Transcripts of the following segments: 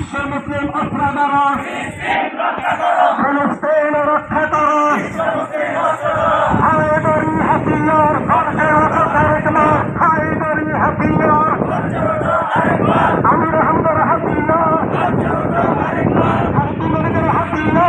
বিশ্বের মুসলিম অস্ত্রা দ্বারা ফলস্তেন রক্ষা করো হায়দরি হাতিয়ার গর্জে ওঠো একবার হায়দরি হাতিয়ার আমি রহমদার হাতিয়া হাতিমার্গের হাতিয়া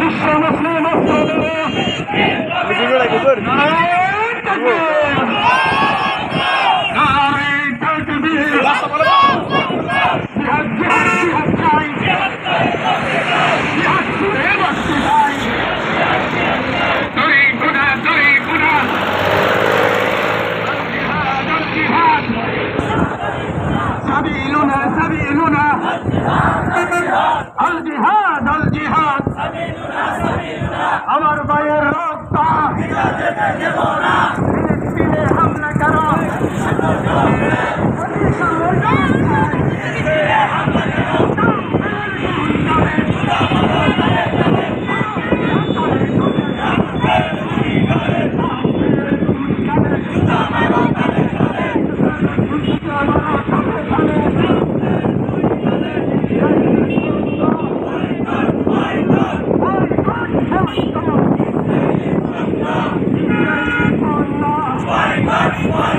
বিশ্ব মুসলিম سبيلنا سبيلنا আমার ভাইয়ের রক্ত। হামলা করো। One.